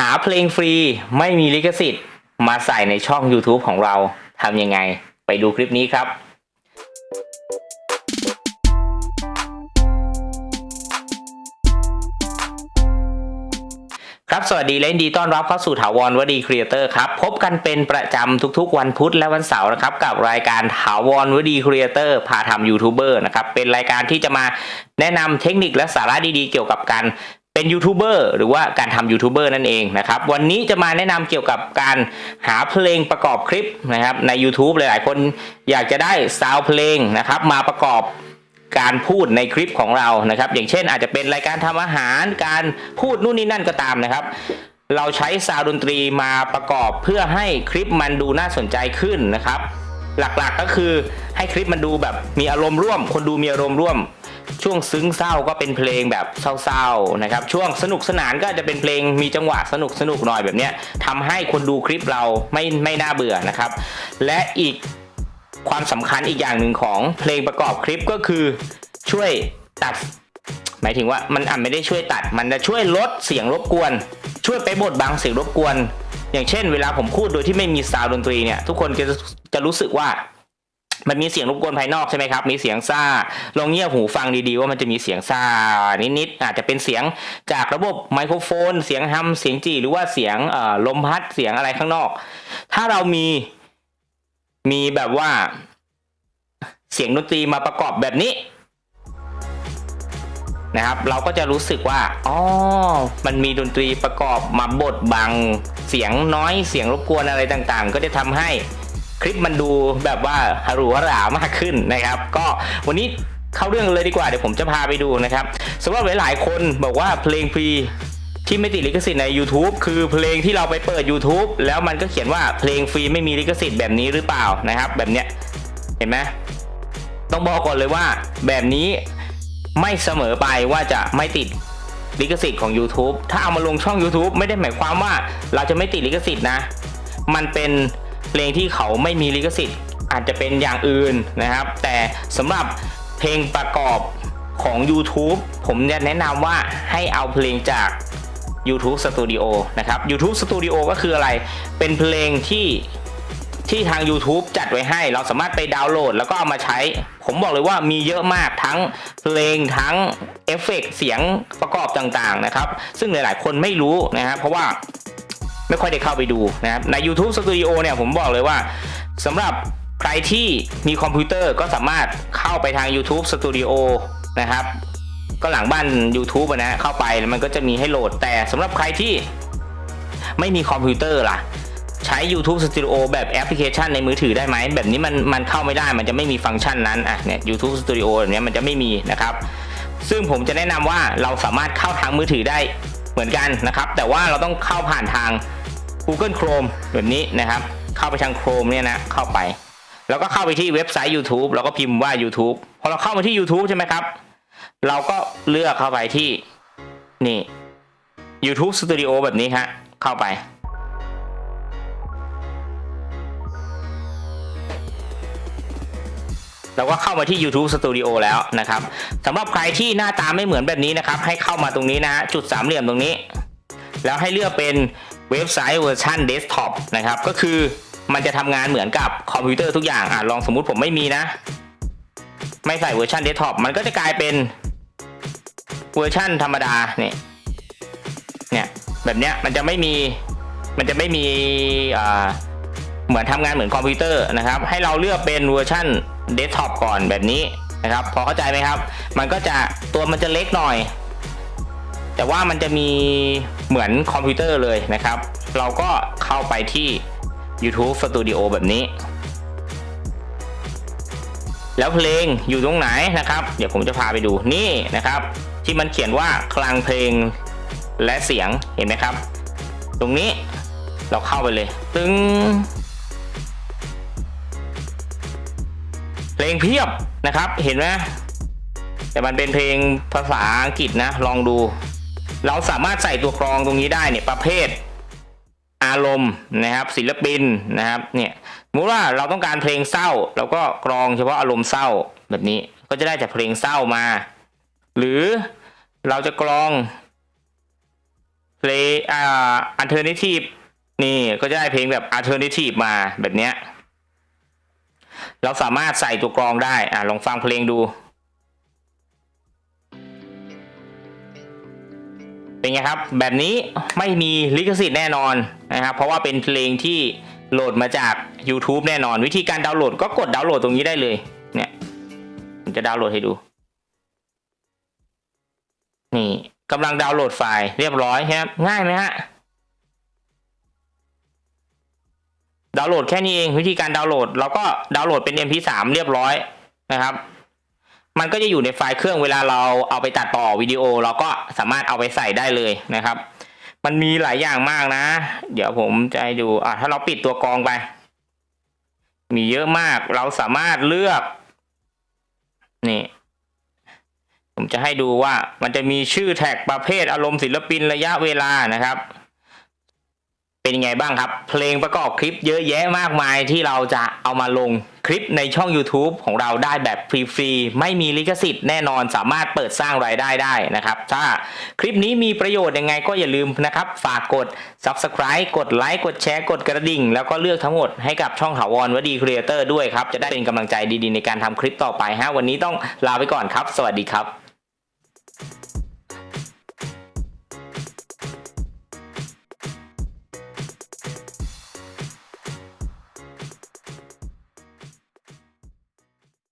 หาเพลงฟรีไม่มีลิขสิทธิ์ มาใส่ในช่อง YouTube ของเราทำยังไง ไปดูคลิปนี้ครับ ครับสวัสดีและยินดีต้อนรับเข้าสู่ถาวรวดีครีเอเตอร์ครับ พบกันเป็นประจำทุกๆ วันพุธและวันเสาร์นะครับ กับรายการถาวรวดีครีเอเตอร์พาทำยูทูบเบอร์นะครับ เป็นรายการที่จะมาแนะนำเทคนิคและสาระดีๆ เกี่ยวกับการ เป็นยูทูบเบอร์หรือว่าการทำยูทูบเบอร์นั่นเองนะครับวันนี้จะมาแนะนำเกี่ยวกับการหาเพลงประกอบคลิปนะครับใน YouTube หลายๆ คนอยากจะได้ซาวเพลงนะครับมาประกอบการพูดในคลิปของเรานะครับ อย่างเช่นอาจจะเป็นรายการทำอาหารการพูดนู่นนี่นั่นก็ตามนะครับ เราใช้ซาวด์ดนตรีมาประกอบเพื่อให้คลิปมันดูน่าสนใจขึ้นนะครับ หลักๆก็คือให้คลิปมันดูแบบมีอารมณ์ร่วม คนดูมีอารมณ์ร่วม ช่วงซึ้งเศร้าก็เป็นเพลงแบบเศร้าๆนะครับ ช่วงสนุกสนานก็จะเป็นเพลงมีจังหวะสนุกสนุกๆหน่อยแบบเนี้ยทำให้คนดูคลิปเราไม่ไม่น่าเบื่อนะครับ และอีกความสำคัญอีกอย่างหนึ่งของเพลงประกอบคลิปก็คือช่วยตัด หมายถึงว่ามันอาจไม่ได้ช่วยตัด มันจะช่วยลดเสียงรบกวน ช่วยไปบดบังเสียงรบกวน อย่างเช่น เวลาผมพูดโดยที่ไม่มีซาวด์ดนตรีเนี่ยทุกคนจะจะรู้สึกว่า มันมีเสียงรบกวนภายนอกใช่ไหมครับ มีเสียงซ่า ลองเงียบหูฟังดีๆว่ามันจะมีเสียงซ่านิดๆ อาจจะเป็นเสียงจากระบบไมโครโฟน เสียงฮัม เสียงจีหรือว่าเสียงลมพัด เสียงอะไรข้างนอก ถ้าเรามี มีแบบว่า เสียงดนตรีมาประกอบแบบนี้นะครับเราก็จะรู้สึกว่าอ๋อมันมีดนตรีประกอบมาบดบัง เสียงน้อย เสียงรบกวนอะไรต่างๆ ก็จะทำให้ คลิปมันดูแบบว่าหรูหรามากขึ้นนะครับ ก็วันนี้เข้าเรื่องเลยดีกว่าเดี๋ยวผมจะพาไปดูนะครับสำหรับหลายๆคนบอกว่าเพลงฟรีที่ไม่ติดลิขสิทธิ์ใน YouTube คือเพลงที่เราไปเปิด YouTube แล้วมันก็เขียนว่าเพลงฟรีไม่มีลิขสิทธิ์แบบนี้หรือเปล่านะครับ แบบเนี้ยเห็นไหมต้องบอกก่อนเลยว่าแบบนี้ไม่เสมอไปว่าจะไม่ติดลิขสิทธิ์ของ YouTube ถ้าเอามาลงช่อง YouTube ไม่ได้หมายความว่าเราจะไม่ติดลิขสิทธิ์นะ มันเป็น เพลงที่เขาไม่มีลิขสิทธิ์อาจจะเป็นอย่างอื่นนะครับ แต่สำหรับเพลงประกอบของ YouTube ผมจะแนะนำว่าให้เอาเพลงจาก YouTube Studio นะครับ YouTube Studio ก็คืออะไร เป็นเพลงที่ที่ทาง YouTube จัดไว้ให้ เราสามารถไปดาวน์โหลด แล้วก็เอามาใช้ ผมบอกเลยว่ามีเยอะมากทั้งเพลงทั้งเอฟเฟกต์เสียงประกอบต่างๆนะครับ ซึ่งหลายๆ คนไม่รู้นะครับเพราะว่า ไม่ค่อยได้เข้าไปดูนะครับใน YouTube Studio เนี่ยผมบอกเลยว่าสำหรับใครที่มีคอมพิวเตอร์ก็สามารถเข้าไปทาง YouTube Studio นะครับ ก็หลังบ้าน YouTube นะเข้าไปแล้วมันก็จะมีให้โหลดแต่สำหรับใครที่ไม่มีคอมพิวเตอร์ล่ะ ใช้ YouTube Studio แบบแอปพลิเคชันในมือถือได้ไหม แบบนี้มันมันเข้าไม่ได้มันจะไม่มีฟังก์ชันนั้นอะเนี่ย YouTube Studio แบบนี้มันจะไม่มีนะครับ ซึ่งผมจะแนะนำว่าเราสามารถเข้าทางมือถือได้เหมือนกันนะครับ แต่ว่าเราต้องเข้าผ่านทาง Google Chrome แบบนี้นะครับ เข้าไปทาง Chrome เนี่ยนะเข้าไป แล้วก็เข้าไปที่เว็บไซต์ YouTube แล้วก็พิมพ์ว่า YouTube พอเราเข้ามาที่ YouTube ใช่ไหมครับ เราก็เลือกเข้าไปที่นี่ YouTube Studio แบบนี้ฮะเข้าไป เราก็เข้ามาที่ YouTube Studio แล้วนะครับสำหรับใครที่หน้าตาไม่เหมือนแบบนี้นะครับ ให้เข้ามาตรงนี้นะฮะจุดสามเหลี่ยมตรงนี้ แล้วให้เลือกเป็น เว็บไซต์เวอร์ชันเดสก์ท็อปนะครับก็คือมันจะทำงานเหมือนกับคอมพิวเตอร์ทุกอย่างอะลองสมมุติผมไม่มีนะ ไม่ใส่เวอร์ชันเดสก์ท็อปมันก็จะกลายเป็นเวอร์ชันธรรมดาเนี่ยเนี่ยแบบเนี้ยมันจะไม่มีมันจะไม่มีอ่าเหมือนทำงานเหมือนคอมพิวเตอร์นะครับ ให้เราเลือกเป็นเวอร์ชันเดสก์ท็อปก่อนแบบนี้นะครับ พอเข้าใจไหมครับ มันก็จะตัวมันจะเล็กหน่อย แต่ว่ามันจะมีเหมือนคอมพิวเตอร์เลยนะครับ เราก็เข้าไปที่ YouTube Studio แบบนี้ แล้วเพลงอยู่ตรงไหนนะครับ เดี๋ยวผมจะพาไปดูนี่นะครับ ที่มันเขียนว่าคลังเพลงและเสียงเห็นไหมครับ ตรงนี้เราเข้าไปเลย ตึงเพลงเพียบนะครับเห็นไหมแต่มันเป็นเพลงภาษาอังกฤษนะ ลองดู เราสามารถใส่ตัวกรองตรงนี้ได้เนี่ยประเภท อารมณ์นะครับ ศิลปินนะครับเนี่ยสมมติว่าเราต้องการเพลงเศร้าเราก็กรองเฉพาะอารมณ์เศร้าแบบนี้ก็จะได้จากเพลงเศร้ามา หรือเราจะกรองเพ play อ่า alternative นี่ก็จะได้เพลงแบบ alternative มาแบบเนี้ยเราสามารถใส่ตัวกรองได้อ่าลองฟังเพลงดู เป็นไงครับ แบบนี้ไม่มีลิขสิทธิ์แน่นอนนะครับ เพราะว่าเป็นเพลงที่โหลดมาจาก YouTube แน่นอน วิธีการดาวน์โหลดก็กดดาวน์โหลดตรงนี้ได้เลย เนี่ยผมจะดาวน์โหลดให้ดู นี่กำลังดาวน์โหลดไฟล์เรียบร้อยครับ ง่ายไหมฮะ ดาวน์โหลดแค่นี้เอง วิธีการดาวน์โหลดเราก็ดาวน์โหลดเป็น MP3 เรียบร้อยนะครับ มันก็จะอยู่ในไฟล์เครื่องเวลาเราเอาไปตัดต่อวิดีโอ เราก็สามารถเอาไปใส่ได้เลยนะครับ มันมีหลายอย่างมากนะ เดี๋ยวผมจะให้ดูอะถ้าเราปิดตัวกรองไป มีเยอะมากเราสามารถเลือกนี่ผมจะให้ดูว่ามันจะมีชื่อแท็กประเภทอารมณ์ศิลปินระยะเวลานะครับ เป็นยังไงบ้างครับ เพลงประกอบคลิปเยอะแยะมากมายที่เราจะเอามาลงคลิปในช่อง YouTube ของเราได้แบบฟรีๆ ไม่มีลิขสิทธิ์แน่นอนสามารถเปิดสร้างรายได้ได้นะครับ ถ้าคลิปนี้มีประโยชน์ยังไงก็อย่าลืมนะครับ ฝากกด Subscribe กดไลค์กดแชร์กดกระดิ่ง แล้วก็เลือกทั้งหมดให้กับช่องถาวรวดีครีเอเตอร์ด้วยครับ จะได้เป็นกำลังใจดีๆ ในการทำคลิปต่อไปฮะวันนี้ต้องลาไปก่อนครับ สวัสดีครับ